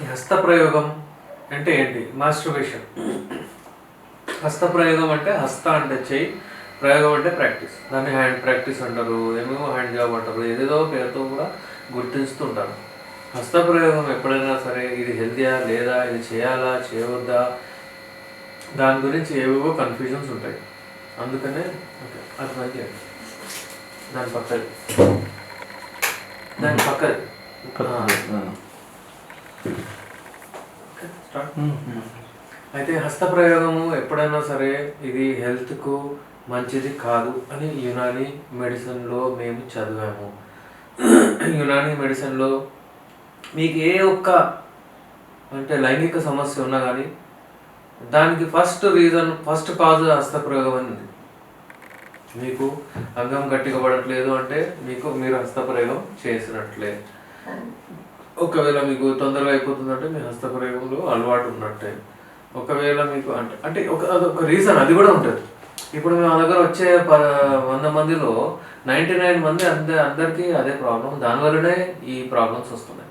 ఈ హస్తప్రయోగం అంటే ఏంటి? మాస్టర్బేషన్ హస్తప్రయోగం అంటే హస్త అంటే చెయ్యి ప్రయోగం అంటే ప్రాక్టీస్. దాన్ని హ్యాండ్ ప్రాక్టీస్ అంటారు ఏమేమో హ్యాండ్ జాబ్ అంటారు ఏదేదో పేరుతో కూడా గుర్తిస్తుంటారు హస్తప్రయోగం ఎప్పుడైనా సరే ఇది హెల్తీయా లేదా ఇది చేయాలా చేయవద్దా? దాని గురించి ఏవేవో కన్ఫ్యూజన్స్ ఉంటాయి. అందుకనే ఓకే అది మంచి దాని పక్కది. దాని పక్కది. Hmm. అయితే హస్త ప్రయోగము ఎప్పుడైనా సరే ఇది హెల్త్కు మంచిది కాదు అని యునాని మెడిసిన్లో మేము చదివాము. యునాని మెడిసిన్లో మీకు ఏ ఒక్క అంటే లైంగిక సమస్య ఉన్నా కానీ దానికి ఫస్ట్ రీజన్ ఫస్ట్ కాజ్ హస్తప్రయోగం అనేది ఉంది. మీకు అంగం గట్టిగా పడట్లేదు అంటే మీకు మీరు హస్తప్రయోగం చేసినట్లే. ఒకవేళ మీకు తొందరగా అయిపోతుందంటే మీ హస్తప్రయోగంలో అలవాటు ఉన్నట్టే. ఒకవేళ మీకు అంటే అంటే ఒక అదొక రీజన్ అది కూడా ఉంటుంది. ఇప్పుడు మా దగ్గర వచ్చే ప వంద మందిలో నైంటీ నైన్ మంది అందరి అందరికీ అదే ప్రాబ్లం దానివల్లనే ఈ ప్రాబ్లమ్స్ వస్తున్నాయి.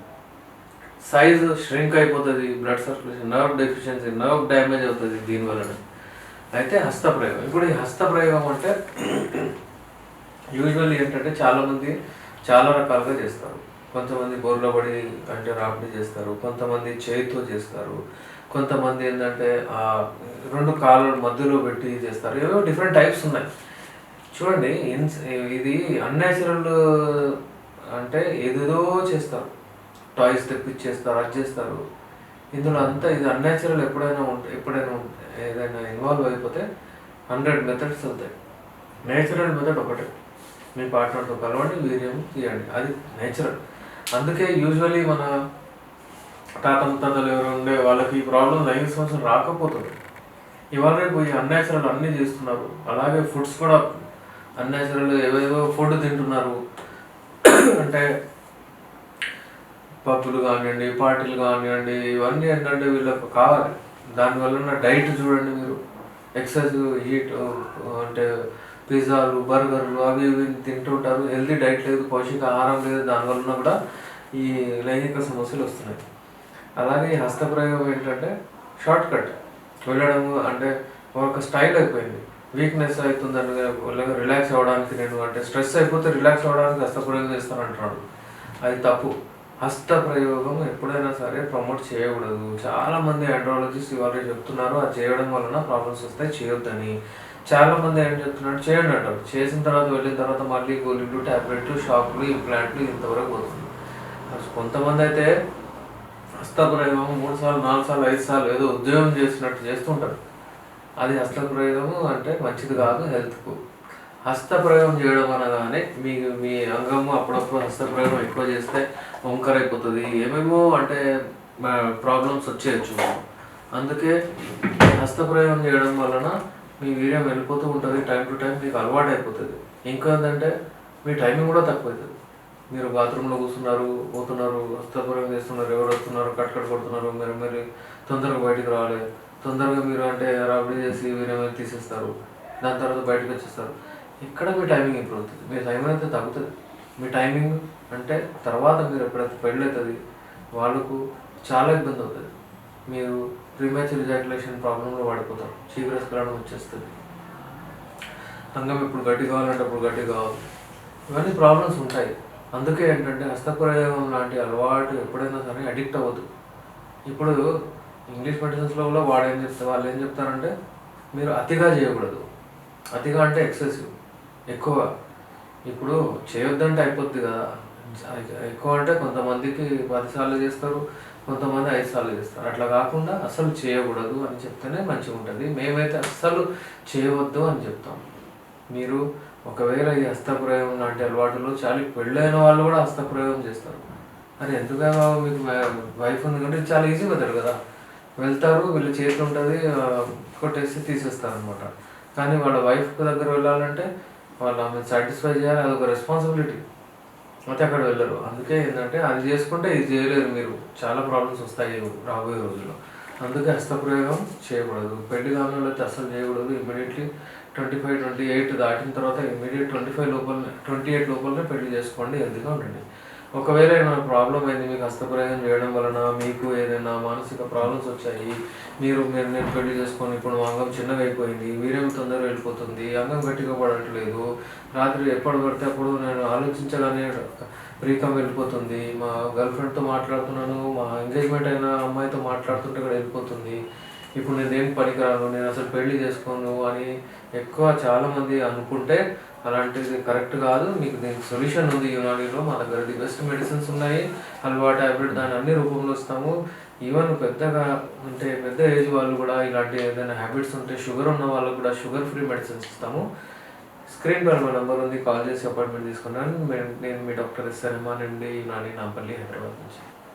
సైజ్ ష్రింక్ అయిపోతుంది blood circulation nerve deficiency nerve damage అవుతుంది దీనివల్లనే అయితే హస్తప్రయోగం ఇప్పుడు ఈ హస్తప్రయోగం అంటే యూజువల్లీ ఏంటంటే చాలామంది చాలా రకాలుగా చేస్తారు. కొంతమంది బోర్లో పడి అంటే రాపిడి చేస్తారు కొంతమంది చేతితో చేస్తారు కొంతమంది ఏంటంటే ఆ రెండు కాళ్ళ మధ్యలో పెట్టి చేస్తారు. ఏవో డిఫరెంట్ టైప్స్ ఉన్నాయి. చూడండి ఇన్స్ ఇది అన్యాచురల్ అంటే ఏదేదో చేస్తారు. టాయ్స్ తెప్పించేస్తారు అది చేస్తారు. ఇందులో అంతా ఇది అన్యాచురల్ ఎప్పుడైనా ఉంటే ఎప్పుడైనా ఉంటే ఏదైనా ఇన్వాల్వ్ అయిపోతే హండ్రెడ్ మెథడ్స్ అవుతాయి నేచురల్ మెథడ్ ఒకటే. మీ పార్ట్నర్తో కలవండి వీర్యం తీయండి. అది నేచురల్ అందుకే యూజువలీ మన తాత ముత్తాతలు ఎవరు ఉండే వాళ్ళకి ఈ ప్రాబ్లం లైంగిక సమస్యలు రాకపోతుంది. ఇవాళ రేపు ఈ అన్యాచురల్ అన్నీ చేస్తున్నారు. అలాగే ఫుడ్స్ కూడా అన్యాచురల్ ఏవేవో ఫుడ్ తింటున్నారు. అంటే పప్పులు కానివ్వండి పార్టీలు కానివ్వండి ఇవన్నీ ఏంటంటే వీళ్ళకి కావాలి. దానివల్ల డైట్ చూడండి మీరు. ఎక్సైజ్ హీట్ అంటే పిజ్జాలు బర్గర్లు అవి ఇవి తింటుంటారు. హెల్తీ డైట్ లేదు పౌష్టిక ఆహారం లేదు దానివల్ల కూడా ఈ లైంగిక సమస్యలు వస్తున్నాయి. అలాగే హస్త ప్రయోగం ఏంటంటే షార్ట్ కట్. వెళ్ళడం అంటే ఒక స్టైల్ అయిపోయింది. వీక్నెస్ అవుతుందని రిలాక్స్ అవ్వడానికి నేను అంటే స్ట్రెస్ అయిపోతే రిలాక్స్ అవ్వడానికి హస్తప్రయోగం చేస్తాను అంటున్నాడు అది తప్పు. హస్త ప్రయోగం ఎప్పుడైనా సరే ప్రమోట్ చేయకూడదు. చాలా మంది ఆండ్రాలజిస్ట్ ఇవాళ చెప్తున్నారు అది చేయడం వలన ప్రాబ్లమ్స్ వస్తాయి చేయొద్దని. చాలా మంది ఏం చెప్తున్నారు? చేయండి అంటారు. చేసిన తర్వాత వెళ్ళిన తర్వాత మళ్ళీ గోళీలు టాబ్లెట్లు షాపులు ఇంప్లాంట్లు ఇంతవరకు పోతుంది కొంతమంది అయితే హస్తప్రయోగం మూడు సార్లు నాలుగు సార్లు ఐదు సార్లు ఏదో ఉద్యోగం చేసినట్టు చేస్తుంటారు. అది హస్తప్రయోగము అంటే మంచిది కాదు హెల్త్కు హస్తప్రయోగం చేయడం అనగానే మీ మీ అంగము అప్పుడప్పుడు హస్తప్రయోగం ఎక్కువ చేస్తే వంకర్ అయిపోతుంది ఏమేమో అంటే ప్రాబ్లమ్స్ వచ్చేయచ్చు. అందుకే హస్తప్రయోగం చేయడం వలన మీ వీర్యం వెళ్ళిపోతూ ఉంటుంది టైం టు టైం మీకు అలవాటు అయిపోతుంది. ఇంకా ఏంటంటే మీ టైమింగ్ కూడా తక్కువ అవుతుంది మీరు బాత్రూంలో కూర్చున్నారు పోతున్నారు హస్తప్రయోగం చేస్తున్నారు ఎవరు వస్తున్నారు కట్ కొడుతున్నారు మీరు మీరు తొందరగా బయటికి రావాలి. తొందరగా మీరు అంటే రాబడి చేసి వీర్యం తీసేస్తారు. దాని తర్వాత బయటకు వచ్చేస్తారు. ఇక్కడ మీ టైమింగ్ ఇంప్రూవ్ అవుతుంది. మీ టైం అయితే తగ్గుతుంది. మీ టైమింగ్ అంటే తర్వాత మీరు ఎప్పుడైతే పెళ్ళి అవుతుంది వాళ్ళకు చాలా ఇబ్బంది అవుతుంది. మీరు ప్రీమేచర్ ఇజాక్యులేషన్ ప్రాబ్లంలో పడిపోతారు. శీఘ్రస్ఖలనం వచ్చేస్తుంది. అంగం ఇప్పుడు గట్టి కావాలంటే అప్పుడు గట్టి కావాలి. ఇవన్నీ ప్రాబ్లమ్స్ ఉంటాయి. అందుకే ఏంటంటే హస్తప్రయోగం లాంటి అలవాటు ఎప్పుడైనా సరే అడిక్ట్ అవ్వదు ఇప్పుడు ఇంగ్లీష్ మెడిసిన్స్లో కూడా వాడు ఏం చెప్తారు వాళ్ళు ఏం చెప్తారంటే మీరు అతిగా చేయకూడదు. అతిగా అంటే ఎక్సెసివ్ ఎక్కువ. ఇప్పుడు చేయొద్దంటే అయిపోద్ది కదా. ఎక్కువ అంటే కొంతమందికి పదిసార్లు చేస్తారు. కొంతమంది ఐదు సార్లు చేస్తారు. అట్లా కాకుండా అసలు చేయకూడదు అని చెప్తేనే మంచిగా ఉంటుంది. మేమైతే అస్సలు చేయవద్దు అని చెప్తాం. మీరు ఒకవేళ ఈ హస్తప్రయోగం లాంటి అలవాటులో చాలా పెళ్ళైన వాళ్ళు కూడా హస్తప్రయోగం చేస్తారు. అరే ఎందుకంటే బాబు మీకు వైఫ్ ఉంది కంటే చాలా ఈజీ మెథడ్ కదా. వెళ్తారు వీళ్ళ చేతి ఉంటుంది కొట్టేసి తీసేస్తారు అనమాట కానీ వాళ్ళ వైఫ్ దగ్గర వెళ్ళాలంటే వాళ్ళ ఆమె సాటిస్ఫై చేయాలి. అదొక రెస్పాన్సిబిలిటీ అయితే అక్కడ వెళ్ళరు. అందుకే ఏంటంటే అది చేసుకుంటే ఇది చేయలేరు మీరు. చాలా ప్రాబ్లమ్స్ వస్తాయి రాబోయే రోజుల్లో. అందుకే హస్తప్రయోగం చేయకూడదు. పెళ్ళి కాలంలో అయితే అస్సలు చేయకూడదు. Immediately twenty five twenty eight దాటిన తర్వాత ఇమీడియట్ ట్వంటీ ఫైవ్ లోపలనే ట్వంటీ ఎయిట్ లోపలనే పెళ్ళి చేసుకోండి హెల్తీగా ఉండండి. ఒకవేళ ఏమైనా ప్రాబ్లం అయింది మీకు హస్తప్రయోగం చేయడం వలన మీకు ఏదైనా మానసిక ప్రాబ్లమ్స్ వచ్చాయి మీరు మీరు నేను పెళ్ళి చేసుకొని ఇప్పుడు అంగం చిన్నగా అయిపోయింది వీరేం తొందరగా వెళ్ళిపోతుంది అంగం గట్టిగా పడట్లేదు రాత్రి ఎప్పుడు పడితే అప్పుడు నేను ఆలోచించగానే ప్రీకం వెళ్ళిపోతుంది మా గర్ల్ ఫ్రెండ్తో మాట్లాడుతున్నాను మా ఎంగేజ్మెంట్ అయిన అమ్మాయితో మాట్లాడుతుంటే కూడా వెళ్ళిపోతుంది. ఇప్పుడు నేను దేనికి పనికిరాను నేను అసలు పెళ్ళి చేసుకోను అని ఎక్కువ చాలామంది అనుకుంటే అలాంటిది కరెక్ట్ కాదు. మీకు దీనికి సొల్యూషన్ ఉంది యునానీలో. మా దగ్గర ది బెస్ట్ మెడిసిన్స్ ఉన్నాయి. అలవాటు హ్యాబిట్ దాని అన్ని రూపంలో ఇస్తాము. ఈవెన్ పెద్దగా అంటే పెద్ద ఏజ్ వాళ్ళు కూడా ఇలాంటి ఏదైనా హ్యాబిట్స్ ఉంటే షుగర్ ఉన్న వాళ్ళకు కూడా షుగర్ ఫ్రీ మెడిసిన్స్ ఇస్తాము. స్క్రీన్ పైన మా నెంబర్ ఉంది. కాల్ చేసి అపాయింట్మెంట్ తీసుకున్నాను. నేను మీ డాక్టర్ ఎస్ రెహమాన్ అండి. యునాని నాంపల్లి హైదరాబాద్ నుంచి.